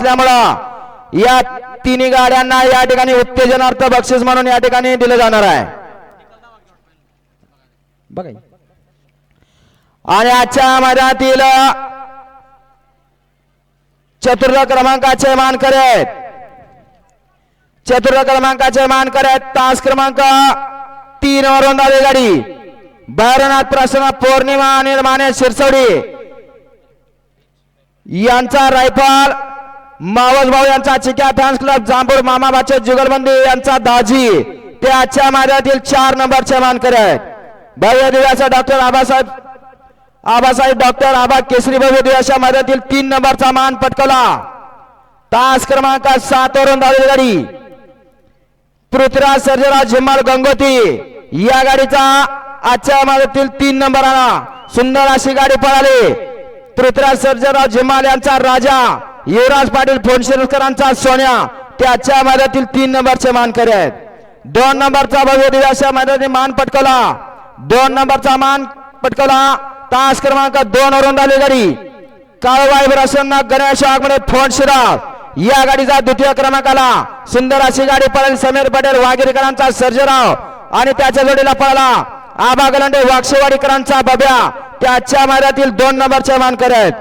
असल्यामुळं या तिन्ही गाड्यांना या ठिकाणी उत्तेजनार्थ बक्षीस म्हणून या ठिकाणी दिलं जाणार आहे. बघा आणि आजच्या मैदानातील चतुर्थ क्रमांकाचे मानकरी आहेत. चतुर्थ क्रमांकाचे मानकरी आहेत. तास क्रमांक तीन वरून दावे गाडी. भैरनाथ प्रसन्न पौर्णिमा अनिल माने शिरसवडी. यांचा रायफल मावस भाऊ यांचा चिक्या फॅन्स क्लब जांभूर मामाबाचे जुगलबंदी यांचा दाजी. ते आजच्या मैदानातील चार नंबरचे मानकर आहेत. भव्य दिव्याचा डॉक्टर आबासाहेब आबासाहेब डॉक्टर आबा केसरी भव्य दिव्याच्या मैदानातील तीन नंबरचा मान पटकवला. तास क्रमांक सात वरून गाडी. पृथ्वीराज सर्जराज झिम्माल गंगोती. या गाडीचा आजच्या मैदानातील तीन नंबर आला सुंदर अशी गाडी पळाली. पृथ्वीराज सर्जराज झिम्माल यांचा राजा. युवराज पाटील फोनशिरकरांचा सोन्या. त्याच्या मैदानातील तीन नंबरचे मानकरी आहेत. दोन नंबरचा भव्य दिव्याच्या मैदानातील मान पटकवला. दोन नंबरचा मान पटकवला. तास क्रमांक दोन वरून आली गाडी. काळवाई प्रसन्न गणेश आगमने फोनशिराव या गाडीचा द्वितीय क्रमांकाला सुंदर अशी गाडी पळाली. समीर पटेल वाघेरीकरांचा सर्जराव. आणि त्याच्या जोडीला पळाला. आबा गलंडे वाक्षेवाडीकरांचा बब्या. त्याच्या मैदानातील दोन नंबरचे मानकरी आहेत.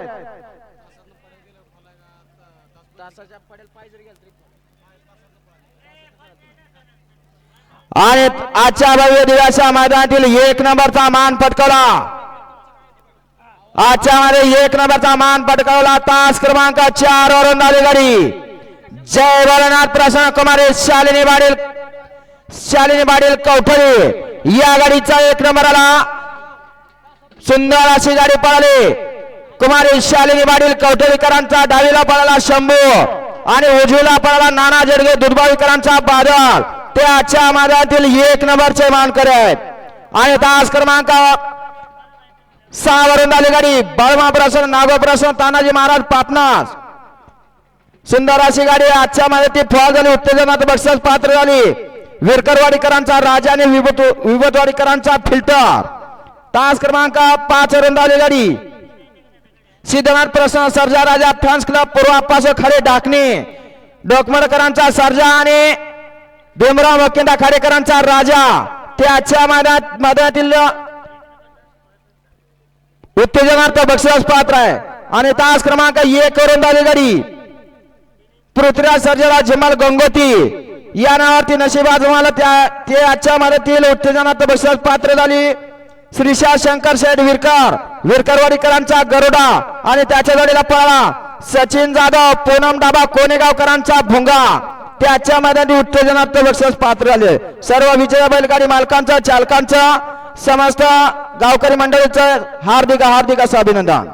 तासाच्या पडेल पाहिजे आणि आजच्या भव्य दिव्याच्या मैदानातील एक नंबरचा मान पटकवला. आजच्या मध्ये एक नंबरचा मान पटकावला तास क्रमांक चार वरून आली गाडी. जय भोलेनाथ प्रसन्न कुमारी शालिनी बाडील शालिनी बाडील कौठळी या गाडीचा एक नंबर आला. सुंदर अशी गाडी पळाली. कुमारी शालिनी पाटील कवठेकरांचा डावीला पळाला शंभू आणि उजवीला पळाला नाना जडगे दुधबावीकरांचा बादल. ते आजच्या मैदानातील एक नंबरचे मानकर आहेत. आणि तास क्रमांक सहा वरून आली गाडी. बळमा प्रसन्न नागो प्रसन्न तानाजी महाराज पाटणास सुंदर अशी गाडी आजच्या मध्ये ती फॉल झाली. उत्तेजनात बक्षीस पात्र झाली. विरकरवाडीकरांचा राजा आणि विभूत विभूतवाडीकरांचा फिल्टर. तास क्रमांक पाच वरून आली गाडी. सिद्धनाथ प्रसन्न सर्जा राजा फॅन्स क्लब पूर्वापास खडे डाकणे. डोकमरकरांचा सर्जा आणि भीमराव वकिंडा खाडेकरांचा राजा. ते आजच्या मैदानात मैदानातील उत्तेजनार्थ बक्षीस पात्र आहे. आणि तास क्रमांक एक करून झाली गाडी. पृथ्वीराज सर्जराज झिमाल गंगोती. या नावावरती नशिबाज मला त्या ते आजच्या मदतील उत्तेजनार्थ बक्षीस पात्र झाली. श्रीशा शंकर शेठ विरकर विरकरवाडीकरांचा गरुडा आणि त्याच्या जोडीला पळाला. सचिन जाधव पूनम डाबा कोनेगावकरांचा भुंगा. त्याच्यामध्ये मैदानी उत्तेजनार्थ बक्षीस पात्र झाले. सर्व विजय बैलगाडी मालकांचं चालकांचं समस्त गावकरी मंडळीचं हार्दिक हार्दिक असं अभिनंदन.